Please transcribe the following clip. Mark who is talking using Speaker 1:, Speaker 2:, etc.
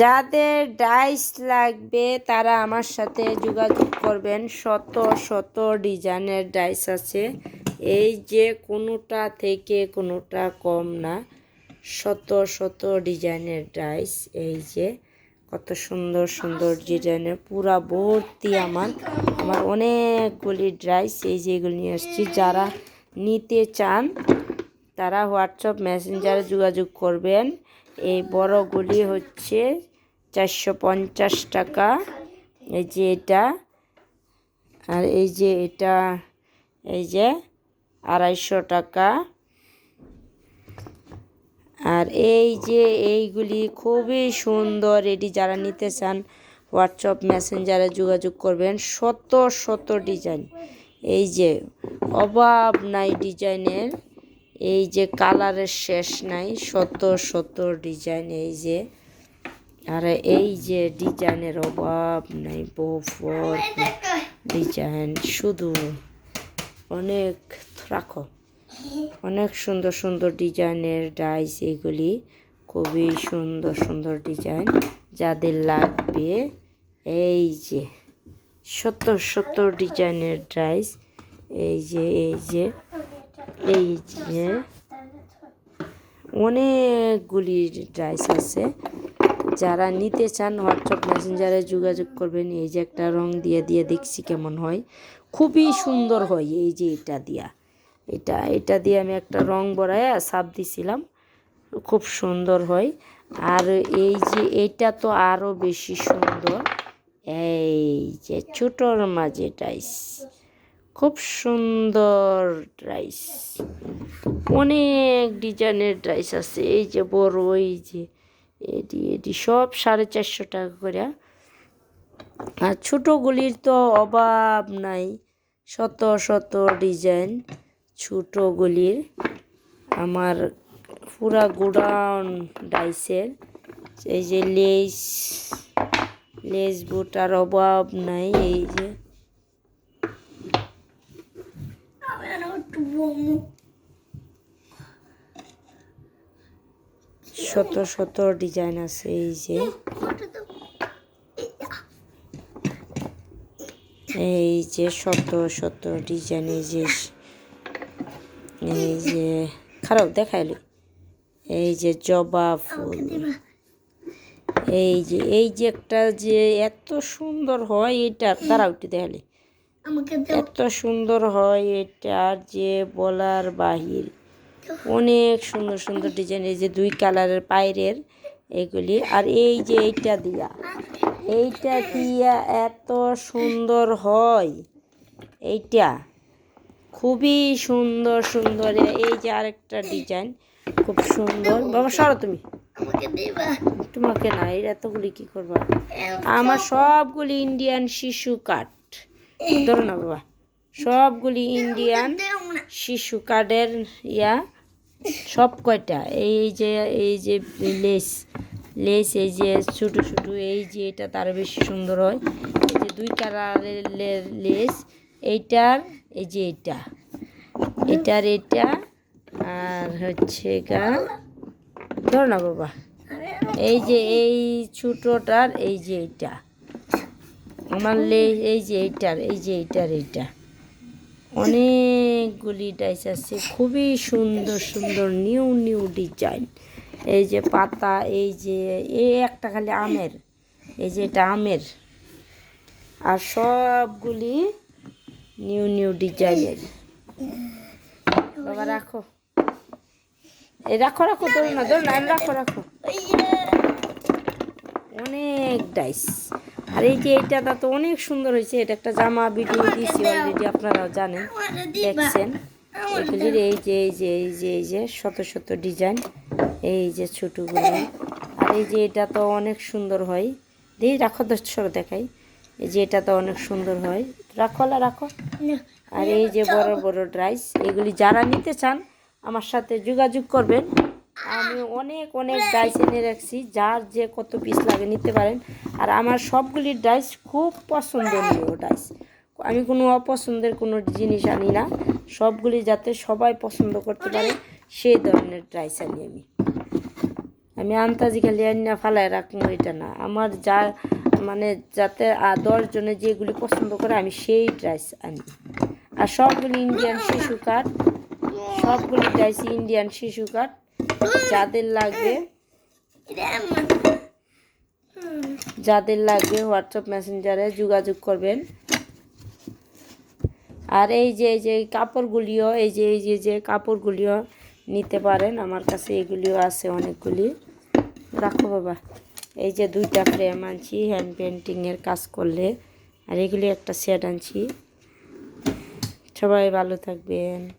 Speaker 1: যাদের ডাইস লাগবে, তারা আমার সাথে যোগাযোগ করবেন। শত শত ডিজাইনের ডাইস আছে। এই যে কোনোটা থেকে কোনোটা কম না। শত শত ডিজাইনের ডাইস এই যে কত সুন্দর সুন্দর ডিজাইনের। পুরা ভর্তি আমার। আমার অনেকগুলি ড্রাইস এই যে এগুলো নিয়ে আসছি। যারা নিতে চান, তারা হোয়াটসঅ্যাপ, মেসেঞ্জারে যোগাযোগ করবেন। এই বড়গুলি হচ্ছে চারশো পঞ্চাশ টাকা। এই যে এটা, আর এই যে এটা, এই যে আড়াইশো টাকা। আর এই যে এইগুলি খুবই সুন্দর, এটি যারা নিতে চান হোয়াটসঅ্যাপ মেসেঞ্জারে যোগাযোগ করবেন। শত শত ডিজাইন। এই যে অভাব নাই ডিজাইনের এই যে কালারের শেষ নাই শত শত ডিজাইন এই যে। আর এই যে ডিজাইনের অভাব নাই বহু ডিজাইন শুধু অনেক, রাখো। অনেক সুন্দর সুন্দর ডিজাইনের ডাইস এগুলি, খুবই সুন্দর সুন্দর ডিজাইন যাদের লাগবে। এই যে সত্তর সত্তর ডিজাইনের ডাইস এই যে এই যে। এই যে অনেকগুলি ড্রাইস আছে। যারা নিতে চান হোয়াটসঅ্যাপ মেসেঞ্জারে যোগাযোগ করবেন। এই যে একটা রং দিয়ে দিয়ে দেখছি কেমন হয়। খুবই সুন্দর হয় এই যে এটা দিয়া। এটা এটা দিয়ে আমি একটা রং বড়ায় সাপ দিছিলাম। খুব সুন্দর হয়। আর এই যে এইটা তো আরও বেশি সুন্দর। এই যে ছোটোর মাঝে ডাইস খুব সুন্দর ড্রাইস অনেক ডিজাইনের ড্রাইস আছে, এই যে বড়, এই যে এটি এটি সব সাড়ে চারশো টাকা করে। আর ছোটোগুলির তো অভাব নাই, শত শত ডিজাইন ছোটোগুলির আমার পুরা গোডাউন ডাইসের এই যে লেস লেস বুটার অভাব নাই, এই যে শত শত ডিজাইন আছে এই যে এই যে শত শত ডিজাইন এই যে এই যে খারাপ দেখাইলি এই যে জবা ফুল এই যে এই যে একটা যে এত সুন্দর হয় এটা দাঁড়া উঠে দেখালি এত সুন্দর হয় এটা যে বলার বাহির। অনেক সুন্দর সুন্দর ডিজাইন এই যে দুই কালারের পায়রের এগুলি। আর এই যে এইটা দিয়া এইটা দিয়া এত সুন্দর হয়। এইটা খুবই সুন্দর সুন্দর। এই যে আরেকটা ডিজাইন খুব সুন্দর। বাবা সরো তুমি। তোমাকে না এর এতগুলি কি করবা? আমার সবগুলি ইন্ডিয়ান শিশু কাঠ। ধরো বাবা। সবগুলি ইন্ডিয়ান শিশু কার্ডের ইয়া, সব কয়টা? এই যে এই যে লেস লেস এই যে ছোটো ছোটো, এই যে এটা তার বেশি সুন্দর হয়। এই যে দুই কালারের লেস, এইটার, এই যে এটা। এটার এটা, আর হচ্ছে গা, ধর না বাবা। এই যে এই ছোটোটার, এই যে এইটা আমার এই যে এইটার এই যে এইটার এইটা। অনেকগুলি ডাইস আছে, খুবই সুন্দর সুন্দর, নিউ নিউ ডিজাইন এই যে পাতা, এই যে, এই একটা খালি আমের, এই যে এটা আমের। আর সবগুলি নিউ নিউ ডিজাইনের বাবা, রাখো। এই, রাখো রাখো, ধরো না ধরো না, রাখো রাখো। অনেক ডাইস আর এই যে এইটা তো অনেক সুন্দর হয়েছে, এটা একটা জামা ভিডিও দিয়েছি অলরেডি আপনারাও জানেন, দেখছেন? এগুলির এই যে এই যে এই যে এই যে, শত শত ডিজাইন, এই যে ছোটোগুলো। আর এই যে এটা তো অনেক সুন্দর হয়। দিই রাখো দর্শক দেখাই। এই যে এটা তো অনেক সুন্দর হয়। রাখো লা রাখো। আর এই যে বড় বড় ড্রাইস, এগুলি যারা নিতে চান, আমার সাথে যোগাযোগ করবেন। আমি অনেক অনেক ডাইস এনে রাখছি, যার যে কত পিস লাগে নিতে পারেন। আর আমার সবগুলি ডাইস খুব পছন্দনীয় ডাইস আমি কোনো অপছন্দের কোনো জিনিস আনি না। সবগুলি যাতে সবাই পছন্দ করতে পারে, সেই ধরনের ডাইস আনি আমি। আমি আন্তাজি খালি আন্না ফালায় রাখব, এটা না। আমার যা মানে যাতে, আ- দশ জনে যেগুলি পছন্দ করে, আমি সেই ড্রাইস আনি। আর সবগুলি ইন্ডিয়ান শিশু কাঠ সবগুলি ড্রাইস ইন্ডিয়ান শিশু কাঠ যাদের লাগবে যাদের লাগবে হোয়াটসঅ্যাপ মেসেঞ্জারে যোগাযোগ করবেন। আর এই যে এই যে কাপড়গুলিও, এই যে এই যে যে কাপড়গুলিও নিতে পারেন। আমার কাছে এগুলিও আছে অনেকগুলি। রাখো বাবা। এই যে দুইটা ফ্রেম আনছি হ্যান্ড পেন্টিংয়ের কাজ করলে। আর এগুলি একটা সেট আনছি। সবাই ভালো থাকবেন।